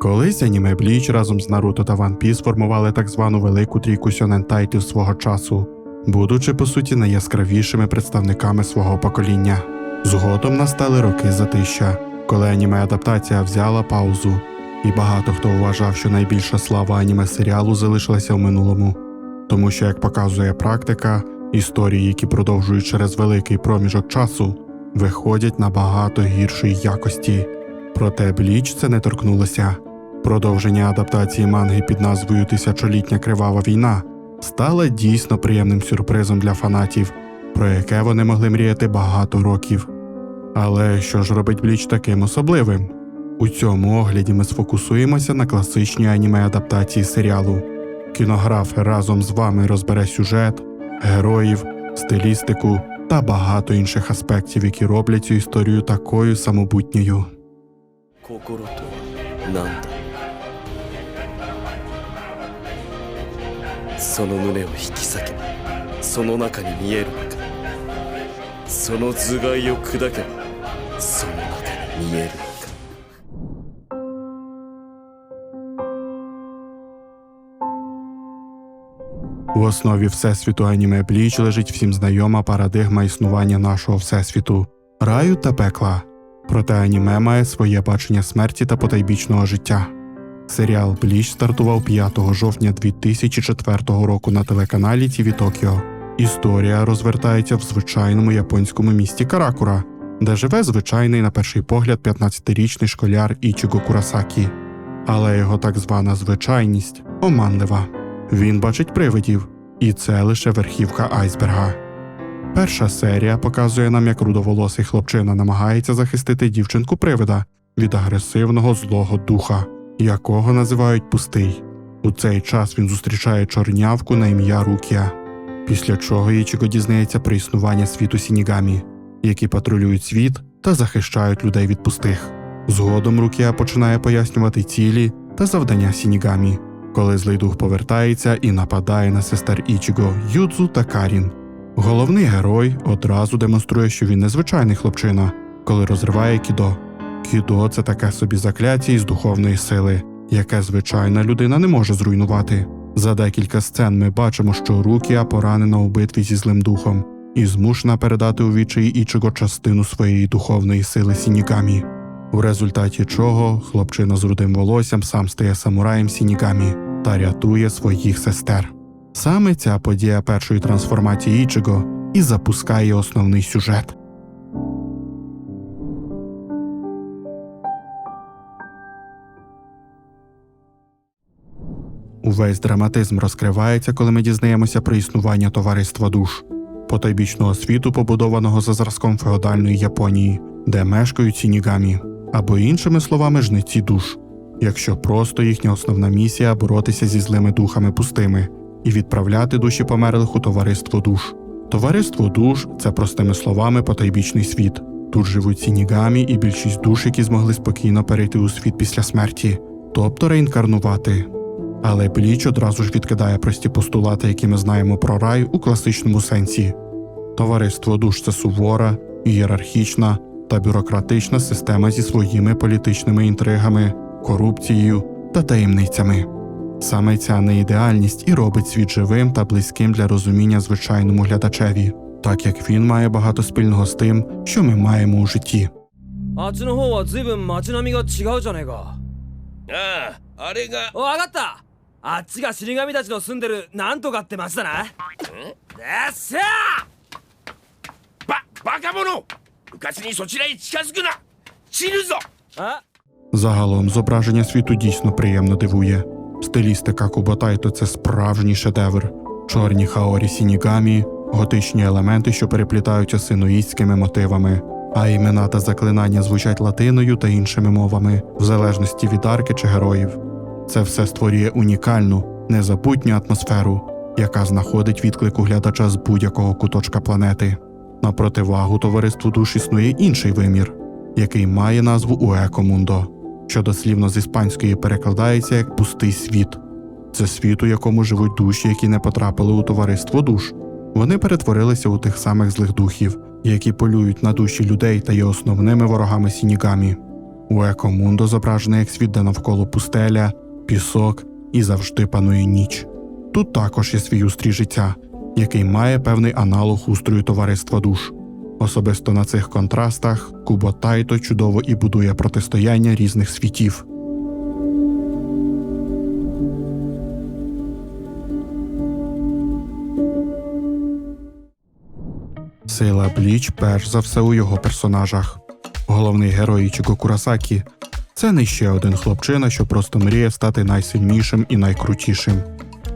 Колись аніме Бліч разом з Наруто та One Piece формували так звану велику трійку сьонен тайтів свого часу, будучи по суті найяскравішими представниками свого покоління. Згодом настали роки затища, коли аніме адаптація взяла паузу, і багато хто вважав, що найбільша слава аніме серіалу залишилася в минулому, тому що, як показує практика, історії, які продовжують через великий проміжок часу, виходять набагато гіршої якості. Проте Бліч це не торкнулося. Продовження адаптації манги під назвою Тисячолітня кривава війна стала дійсно приємним сюрпризом для фанатів, про яке вони могли мріяти багато років. Але що ж робить Бліч таким особливим? У цьому огляді ми сфокусуємося на класичній аніме адаптації серіалу. Кінограф разом з вами розбере сюжет, героїв, стилістику та багато інших аспектів, які роблять цю історію такою самобутньою. 心とは何だその胸を引き裂けばその中に見えるのかその頭蓋を砕けばその中に見えるのか У основі всесвіту аніме Бліч лежить всім знайома парадигма існування нашого всесвіту раю та пекла. Проте аніме має своє бачення смерті та потайбічного життя. Серіал Бліч стартував 5 жовтня 2004 року на телеканалі TV Токіо. Історія розвертається в звичайному японському місті Каракура, де живе звичайний на перший погляд 15-річний школяр Ічіго Курасакі. Але його так звана звичайність оманлива. Він бачить привидів, і це лише верхівка айсберга. Перша серія показує нам, як рудоволосий хлопчина намагається захистити дівчинку привида від агресивного злого духа, якого називають пустий. У цей час він зустрічає чорнявку на ім'я Рукія, після чого Ічіго дізнається про існування світу Сінігамі, які патрулюють світ та захищають людей від пустих. Згодом Рукія починає пояснювати цілі та завдання Сінігамі, коли злий дух повертається і нападає на сестер Ічіго, Юдзу та Карін. Головний герой одразу демонструє, що він незвичайний хлопчина, коли розриває кідо. Кідо це таке собі закляття із духовної сили, яке звичайна людина не може зруйнувати. За декілька сцен ми бачимо, що Рукія поранена у битві зі злим духом і змушена передати у відчаї Ічиго частину своєї духовної сили Сінігамі. У результаті чого хлопчина з рудим волоссям сам стає самураєм Сінігамі та рятує своїх сестер. Саме ця подія першої трансформації Ічиго і запускає основний сюжет. Увесь драматизм розкривається, коли ми дізнаємося про існування товариства душ, потайбічного світу, побудованого за зразком феодальної Японії, де мешкають сінігамі, або іншими словами, жниці душ, якщо просто їхня основна місія боротися зі злими духами пустими і відправляти душі померлих у товариство душ. Товариство душ це простими словами потайбічний світ. Тут живуть сінігамі і більшість душ, які змогли спокійно перейти у світ після смерті, тобто реінкарнувати. Але Бліч одразу ж відкидає прості постулати, які ми знаємо про рай у класичному сенсі. Товариство душ це сувора, ієрархічна та бюрократична система зі своїми політичними інтригами, корупцією та таємницями. Саме ця неідеальність і робить світ живим та близьким для розуміння звичайному глядачеві, так як він має багато спільного з тим, що ми маємо у житті. Загалом зображення світу дійсно приємно дивує. Стилістика Кубатайто це справжній шедевр. Чорні хаорі сінігамі, готичні елементи, що переплітаються синоїстськими мотивами, а імена та заклинання звучать латиною та іншими мовами, в залежності від арки чи героїв. Це все створює унікальну, незабутню атмосферу, яка знаходить відклик у глядача з будь-якого куточка планети. На противагу товариству душ існує інший вимір, який має назву Уекомундо, що дослівно з іспанської перекладається як пустий світ. Це світ, у якому живуть душі, які не потрапили у товариство душ. Вони перетворилися у тих самих злих духів, які полюють на душі людей та є основними ворогами сінігамі. У Екомундо зображений як світ, де навколо пустеля, пісок і завжди панує ніч. Тут також є свій устрій життя, який має певний аналог устрою товариства душ. Особисто на цих контрастах Кубо Тайто чудово і будує протистояння різних світів. Сила Бліч перш за все у його персонажах. Головний герой Ічіго Курасакі це не ще один хлопчина, що просто мріє стати найсильнішим і найкрутішим.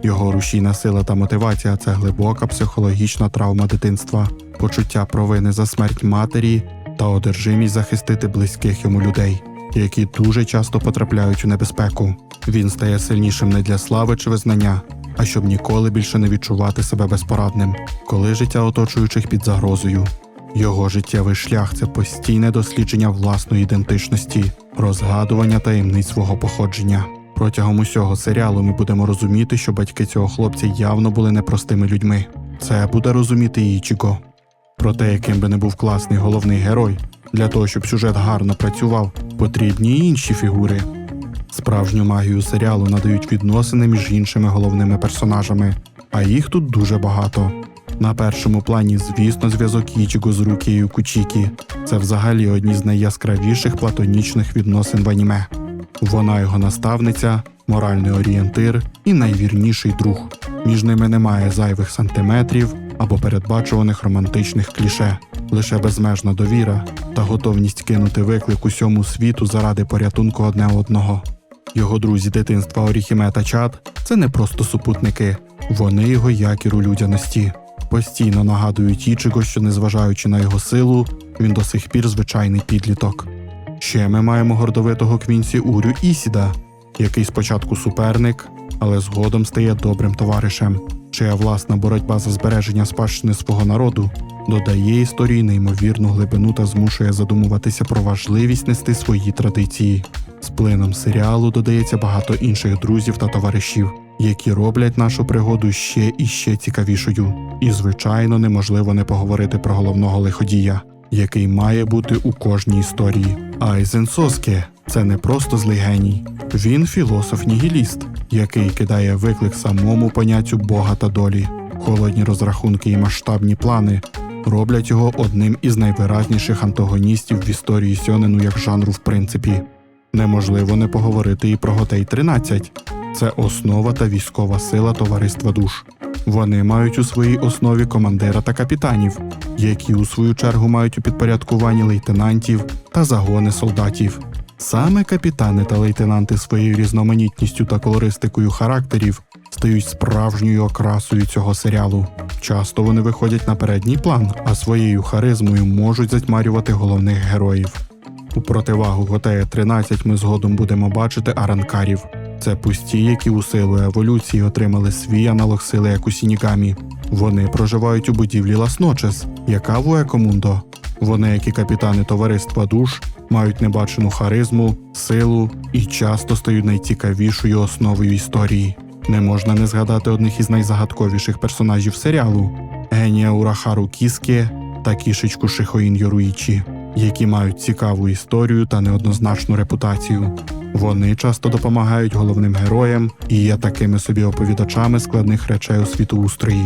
Його рушійна сила та мотивація це глибока психологічна травма дитинства, почуття провини за смерть матері та одержимість захистити близьких йому людей, які дуже часто потрапляють у небезпеку. Він стає сильнішим не для слави чи визнання, а щоб ніколи більше не відчувати себе безпорадним, коли життя оточуючих під загрозою. Його життєвий шлях це постійне дослідження власної ідентичності, розгадування таємниць свого походження. Протягом усього серіалу ми будемо розуміти, що батьки цього хлопця явно були непростими людьми. Це буде розуміти і Ічіго. Проте, яким би не був класний головний герой, для того, щоб сюжет гарно працював, потрібні й інші фігури. Справжню магію серіалу надають відносини між іншими головними персонажами, а їх тут дуже багато. На першому плані, звісно, зв'язок Ічіго з Рукією Кучікі. Це взагалі одні з найяскравіших платонічних відносин в аніме. Вона його наставниця, моральний орієнтир і найвірніший друг. Між ними немає зайвих сантиметрів або передбачуваних романтичних кліше, лише безмежна довіра та готовність кинути виклик усьому світу заради порятунку одне одного. Його друзі дитинства Оріхіме та Чад це не просто супутники, вони його якір у людяності. Постійно нагадують Ічиго, що незважаючи на його силу, він до сих пір звичайний підліток. Ще ми маємо гордовитого Квінсі Урю Ісіда, який спочатку суперник, але згодом стає добрим товаришем, чия власна боротьба за збереження спадщини свого народу додає історії неймовірну глибину та змушує задумуватися про важливість нести свої традиції. З плином серіалу додається багато інших друзів та товаришів, які роблять нашу пригоду ще і ще цікавішою. І, звичайно, неможливо не поговорити про головного лиходія, який має бути у кожній історії. Айзен Соске це не просто злий геній, він філософ-нігіліст, який кидає виклик самому поняттю Бога та долі. Холодні розрахунки і масштабні плани роблять його одним із найвиразніших антагоністів в історії сьонену як жанру в принципі. Неможливо не поговорити і про Готей 13. Це основа та військова сила товариства душ. Вони мають у своїй основі командира та капітанів, які у свою чергу мають у підпорядкуванні лейтенантів та загони солдатів. Саме капітани та лейтенанти своєю різноманітністю та колористикою характерів стають справжньою окрасою цього серіалу. Часто вони виходять на передній план, а своєю харизмою можуть затьмарювати головних героїв. У противагу Готея 13 ми згодом будемо бачити аранкарів. Це пусті, які у силу еволюції отримали свій аналог сили як у Сінігамі. Вони проживають у будівлі Ласночес, яка в Уекомундо. Вони, як і капітани товариства душ, мають небачену харизму, силу і часто стають найцікавішою основою історії. Не можна не згадати одних із найзагадковіших персонажів серіалу генія Урахару Кіске та кішечку Шихоїн Йоруїчі, які мають цікаву історію та неоднозначну репутацію. Вони часто допомагають головним героям і є такими собі оповідачами складних речей у світоустрої.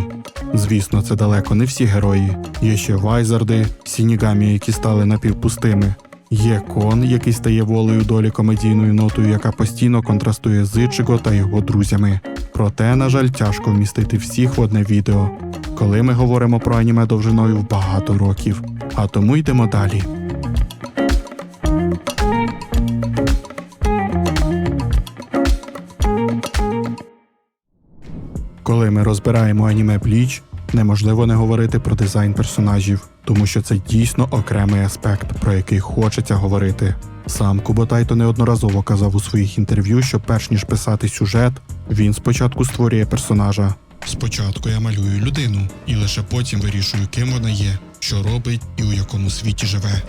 Звісно, це далеко не всі герої. Є ще вайзарди, сінігамі, які стали напівпустими. Є кон, який стає волею долі комедійною нотою, яка постійно контрастує з Ічиго та його друзями. Проте, на жаль, тяжко вмістити всіх в одне відео, коли ми говоримо про аніме довжиною в багато років. А тому йдемо далі. Коли ми розбираємо аніме Бліч, неможливо не говорити про дизайн персонажів, тому що це дійсно окремий аспект, про який хочеться говорити. Сам Куботайто неодноразово казав у своїх інтерв'ю, що перш ніж писати сюжет, він спочатку створює персонажа. Спочатку я малюю людину, і лише потім вирішую, ким вона є, що робить і у якому світі живе.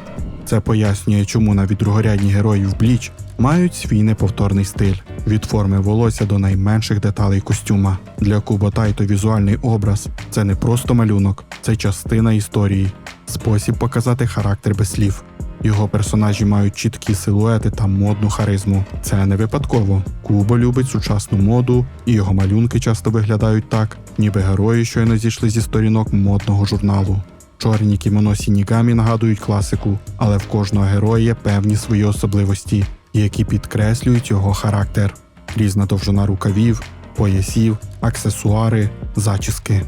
Це пояснює, чому навіть другорядні герої в Бліч мають свій неповторний стиль від форми волосся до найменших деталей костюма. Для Куба Тайто візуальний образ це не просто малюнок, це частина історії, спосіб показати характер без слів. Його персонажі мають чіткі силуети та модну харизму. Це не випадково. Кубо любить сучасну моду, і його малюнки часто виглядають так, ніби герої щойно зійшли зі сторінок модного журналу. Чорні кімоно Сінігамі нагадують класику, але в кожного героя є певні свої особливості, які підкреслюють його характер. Різна довжина рукавів, поясів, аксесуари, зачіски.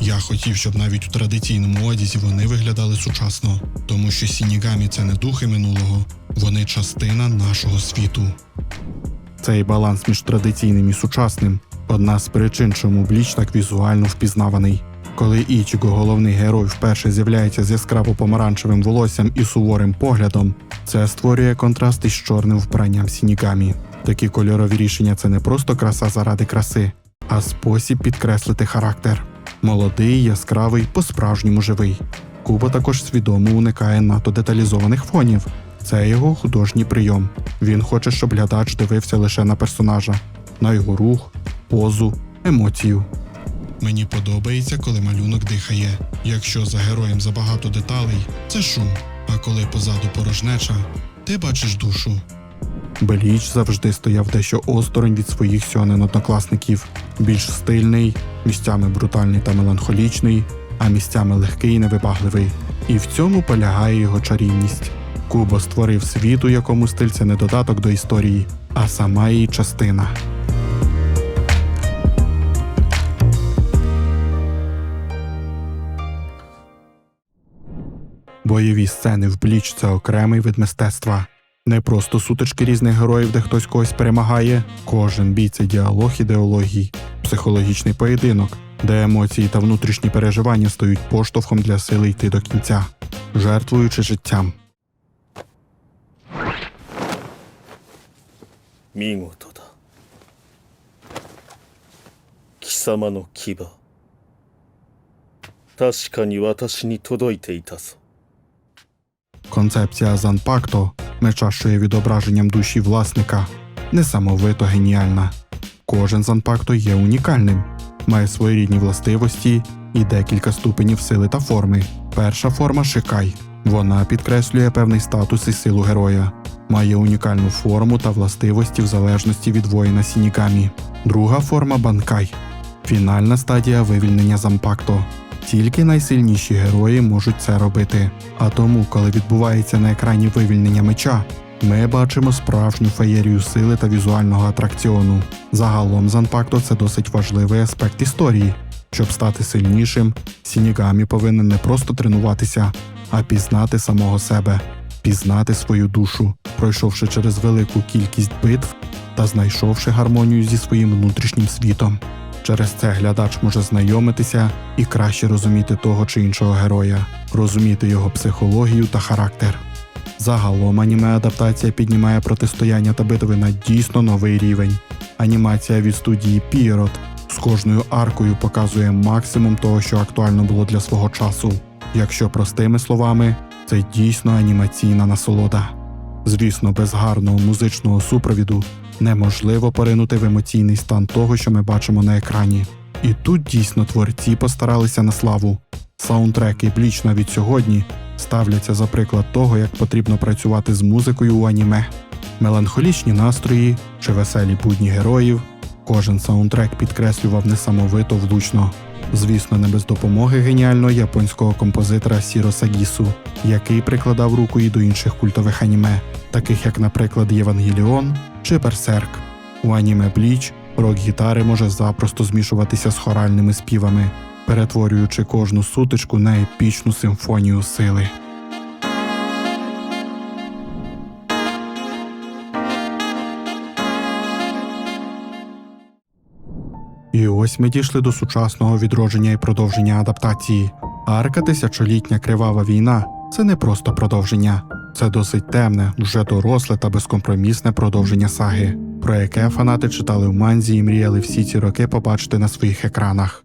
Я хотів, щоб навіть у традиційному одязі вони виглядали сучасно, тому що Сінігамі це не духи минулого, вони частина нашого світу. Цей баланс між традиційним і сучасним одна з причин, чому Бліч так візуально впізнаваний. Коли Ічіго, головний герой, вперше з'являється з яскраво помаранчевим волоссям і суворим поглядом, це створює контраст із чорним вбранням Сінігамі. Такі кольорові рішення це не просто краса заради краси, а спосіб підкреслити характер. Молодий, яскравий, по-справжньому живий. Куба також свідомо уникає надто деталізованих фонів. Це його художній прийом. Він хоче, щоб глядач дивився лише на персонажа, на його рух, позу, емоцію. Мені подобається, коли малюнок дихає. Якщо за героєм забагато деталей, це шум. А коли позаду порожнеча, ти бачиш душу. Беліч завжди стояв дещо осторонь від своїх сьонен однокласників, більш стильний, місцями брутальний та меланхолічний, а місцями легкий і невибагливий. І в цьому полягає його чарівність. Кубо створив світ, у якому стиль це не додаток до історії, а сама її частина. Бойові сцени в бліч це окремий вид мистецтва. Не просто сутички різних героїв, де хтось когось перемагає. Кожен бій це діалог ідеологій, психологічний поєдинок, де емоції та внутрішні переживання стають поштовхом для сили йти до кінця, жертвуючи життям. Мігото да. Кіба. Ташка ні ваташі. Концепція Занпакто, меча, що є відображенням душі власника, несамовито геніальна. Кожен Занпакто є унікальним, має своєрідні властивості і декілька ступенів сили та форми. Перша форма шикай. Вона підкреслює певний статус і силу героя, має унікальну форму та властивості в залежності від воїна Сінікамі. Друга форма банкай. Фінальна стадія вивільнення Зампакто. Тільки найсильніші герої можуть це робити. А тому, коли відбувається на екрані вивільнення меча, ми бачимо справжню феєрію сили та візуального атракціону. Загалом Занпакто це досить важливий аспект історії. Щоб стати сильнішим, Сінігамі повинен не просто тренуватися, а пізнати самого себе, пізнати свою душу, пройшовши через велику кількість битв та знайшовши гармонію зі своїм внутрішнім світом. Через це глядач може знайомитися і краще розуміти того чи іншого героя, розуміти його психологію та характер. Загалом аніме-адаптація піднімає протистояння та битви на дійсно новий рівень. Анімація від студії Pierrot з кожною аркою показує максимум того, що актуально було для свого часу. Якщо простими словами, це дійсно анімаційна насолода. Звісно, без гарного музичного супровіду неможливо поринути в емоційний стан того, що ми бачимо на екрані. І тут дійсно творці постаралися на славу. Саундтреки Бліч навіть сьогодні ставляться за приклад того, як потрібно працювати з музикою у аніме. Меланхолічні настрої чи веселі будні героїв. Кожен саундтрек підкреслював несамовито влучно. Звісно, не без допомоги геніального японського композитора Сіро Сагісу, який прикладав руку і до інших культових аніме, таких як, наприклад, Євангеліон чи Берсерк. У аніме Бліч рок гітари може запросто змішуватися з хоральними співами, перетворюючи кожну сутичку на епічну симфонію сили. І ось ми дійшли до сучасного відродження і продовження адаптації. Арка тисячолітня кривава війна це не просто продовження, це досить темне, вже доросле та безкомпромісне продовження саги, про яке фанати читали в манзі і мріяли всі ці роки побачити на своїх екранах.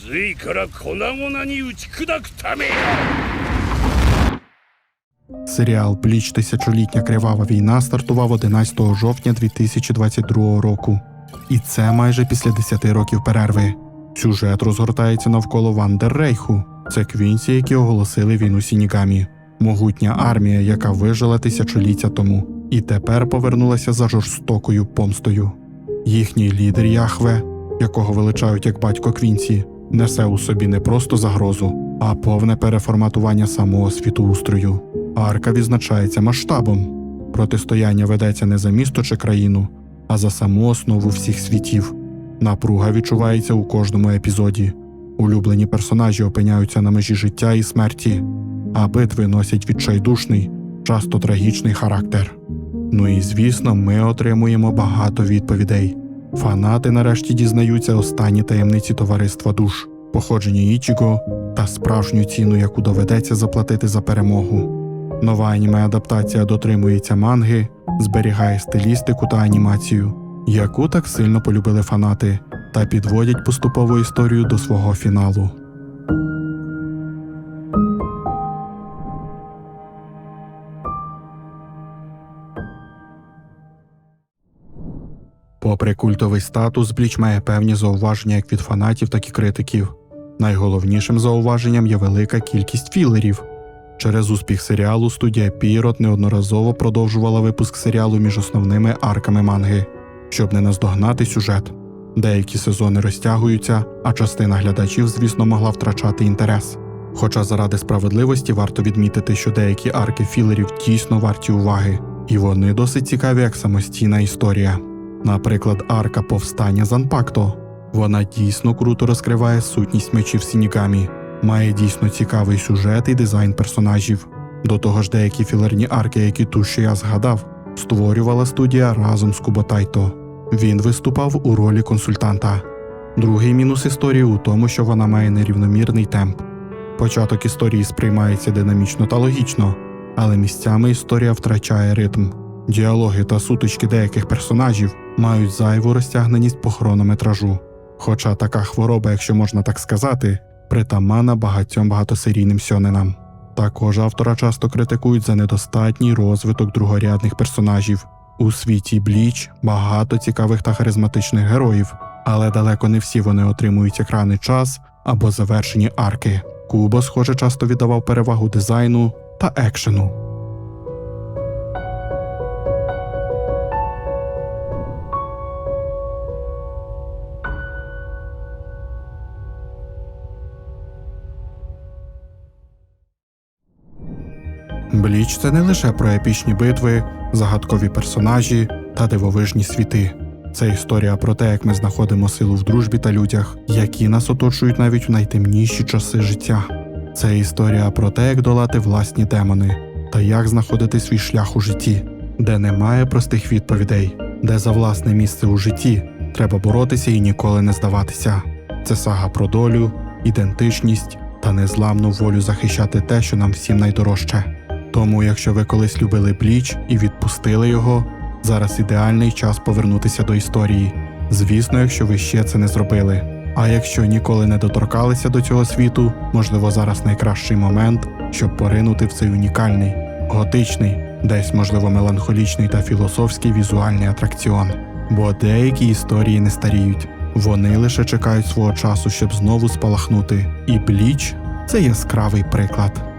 私が抜くのを待っていたような口ぶりだな何故待っていたとお主の血肉も剣も魂も髄から粉々に打ち砕くためや Серіал Бліч Тисячолітня кривава війна стартував 11 жовтня 2022 року. І це майже після 10 років перерви. Сюжет розгортається навколо Вандеррейху. Це квінці, які оголосили війну Сінігамі. Могутня армія, яка вижила тисячоліття тому, і тепер повернулася за жорстокою помстою. Їхній лідер Яхве, якого величають як батько Квінці, несе у собі не просто загрозу, а повне переформатування самого світоустрою. Арка відзначається масштабом. Протистояння ведеться не за місто чи країну, а за саму основу всіх світів. Напруга відчувається у кожному епізоді. Улюблені персонажі опиняються на межі життя і смерті, а битви носять відчайдушний, часто трагічний характер. Ну і звісно, ми отримуємо багато відповідей. Фанати нарешті дізнаються останні таємниці товариства душ, походження Ічіго та справжню ціну, яку доведеться заплатити за перемогу. Нова аніме-адаптація дотримується манги, зберігає стилістику та анімацію, яку так сильно полюбили фанати, та підводять поступову історію до свого фіналу. Попри культовий статус, Бліч має певні зауваження як від фанатів, так і критиків. Найголовнішим зауваженням є велика кількість філерів. Через успіх серіалу студія Пірот неодноразово продовжувала випуск серіалу між основними арками манги, щоб не наздогнати сюжет. Деякі сезони розтягуються, а частина глядачів, звісно, могла втрачати інтерес. Хоча заради справедливості варто відмітити, що деякі арки філерів дійсно варті уваги, і вони досить цікаві як самостійна історія. Наприклад, арка повстання Занпакто. Вона дійсно круто розкриває сутність мечів Сінігамі, має дійсно цікавий сюжет і дизайн персонажів. До того ж, деякі філерні арки, які ту, що я згадав, створювала студія разом з Куботайто. Він виступав у ролі консультанта. Другий мінус історії у тому, що вона має нерівномірний темп. Початок історії сприймається динамічно та логічно, але місцями історія втрачає ритм. Діалоги та сутички деяких персонажів мають зайву розтягненість по хронометражу. Хоча така хвороба, якщо можна так сказати, притаманна багатьом багатосерійним сьоненам. Також автора часто критикують за недостатній розвиток другорядних персонажів. У світі Бліч багато цікавих та харизматичних героїв, але далеко не всі вони отримують екранний час або завершені арки. Кубо, схоже, часто віддавав перевагу дизайну та екшену. Бліч це не лише про епічні битви, загадкові персонажі та дивовижні світи. Це історія про те, як ми знаходимо силу в дружбі та людях, які нас оточують навіть у найтемніші часи життя. Це історія про те, як долати власні демони та як знаходити свій шлях у житті, де немає простих відповідей, де за власне місце у житті треба боротися і ніколи не здаватися. Це сага про долю, ідентичність та незламну волю захищати те, що нам всім найдорожче. Тому, якщо ви колись любили Бліч і відпустили його, зараз ідеальний час повернутися до історії. Звісно, якщо ви ще це не зробили. А якщо ніколи не доторкалися до цього світу, можливо, зараз найкращий момент, щоб поринути в цей унікальний, готичний, десь, можливо, меланхолічний та філософський візуальний атракціон. Бо деякі історії не старіють, вони лише чекають свого часу, щоб знову спалахнути. І Бліч це яскравий приклад.